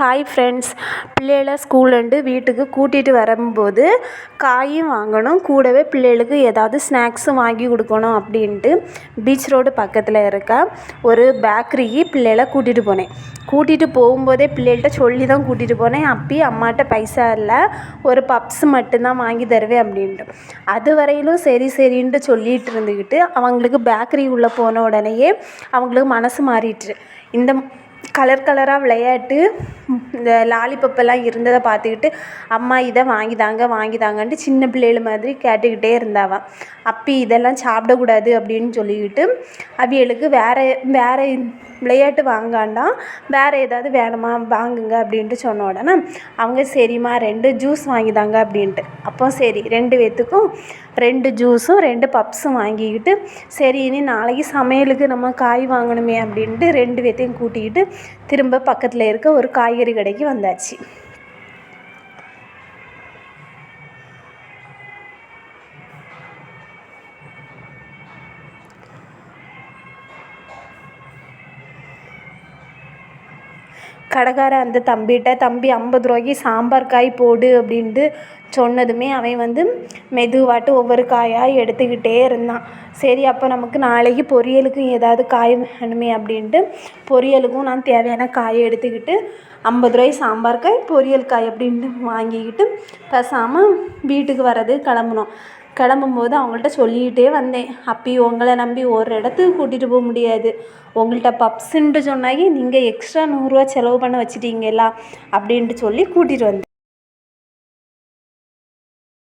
Hi friends பிள்ளைகளை ஸ்கூல்லேருந்து வீட்டுக்கு கூட்டிகிட்டு வரும்போது காயும் வாங்கணும். கூடவே பிள்ளைகளுக்கு ஏதாவது ஸ்நாக்ஸும் வாங்கி கொடுக்கணும் அப்படின்ட்டு பீச் ரோடு பக்கத்தில் இருக்க ஒரு பேக்கரிக்கு பிள்ளைகளை கூட்டிகிட்டு போனேன். கூட்டிகிட்டு போகும்போதே பிள்ளைகள்ட்ட சொல்லி தான் கூட்டிகிட்டு போனேன். அப்பயும் அம்மாட்ட பைசா இல்லை ஒரு பப்ஸ் மட்டும்தான் வாங்கி தருவேன் அப்படின்ட்டு. அது வரையிலும் சரி சரின்ட்டு சொல்லிகிட்டு இருந்துக்கிட்டு அவங்களுக்கு பேக்கரி உள்ளே போன உடனேயே அவங்களுக்கு மனசு மாறிட்டு இந்த கலர் கலராக விளையாட்டு இந்த லாலிபப்பெல்லாம் இருந்ததை பார்த்துக்கிட்டு அம்மா இதை வாங்கி தாங்க வாங்கி தாங்கன்ட்டு சின்ன பிள்ளைகள் மாதிரி கேட்டுக்கிட்டே இருந்தாவாம் அப்பி இதெல்லாம் சாப்பிடக்கூடாது அப்படின்னு சொல்லிக்கிட்டு அவியலுக்கு வேறு வேறு விளையாட்டு வாங்காண்டாம் வேறு ஏதாவது வேணுமா வாங்குங்க அப்படின்ட்டு சொன்ன உடனே அவங்க சரிம்மா ரெண்டு ஜூஸ் வாங்கி தாங்க அப்படின்ட்டு. அப்போ சரி ரெண்டு பேர்த்துக்கும் ரெண்டு ஜூஸும் ரெண்டு பப்ஸும் வாங்கிக்கிட்டு சரி இனி நாளைக்கு சமையலுக்கு நம்ம காய் வாங்கணுமே அப்படின்ட்டு ரெண்டு பேர்த்தையும் கூட்டிக்கிட்டு திரும்ப பக்கத்தில் இருக்க ஒரு காய்கறி கடைக்கு வந்தாச்சு. கடைக்காரன் அந்த தம்பிகிட்ட தம்பி ஐம்பது ரூபாய்க்கு சாம்பார் காய் போடு அப்படின்ட்டு சொன்னதுமே அவன் வந்து மெதுவாட்டு ஒவ்வொரு காயாக எடுத்துக்கிட்டே இருந்தான். சரி அப்போ நமக்கு நாளைக்கு பொரியலுக்கும் ஏதாவது காய் வேணுமே அப்படின்ட்டு பொரியலுக்கும் நான் தேவையான காயை எடுத்துக்கிட்டு ஐம்பது ரூபாய்க்கு சாம்பார் காய் பொரியல் காய் அப்படின்ட்டு வாங்கிக்கிட்டு பேசாமல் வீட்டுக்கு வர்றது கிளம்புனோம். கிளம்பும்போது அவங்கள்ட்ட சொல்லிக்கிட்டே வந்தேன். அப்பயும் உங்களை நம்பி ஒரு இடத்துக்கு கூட்டிகிட்டு போக முடியாது. உங்கள்கிட்ட பப்ஸுன்ட்டு சொன்னாங்க நீங்கள் எக்ஸ்ட்ரா நூறுரூவா செலவு பண்ண வச்சிட்டீங்களா அப்படின்ட்டு சொல்லி கூட்டிகிட்டு வந்தேன்.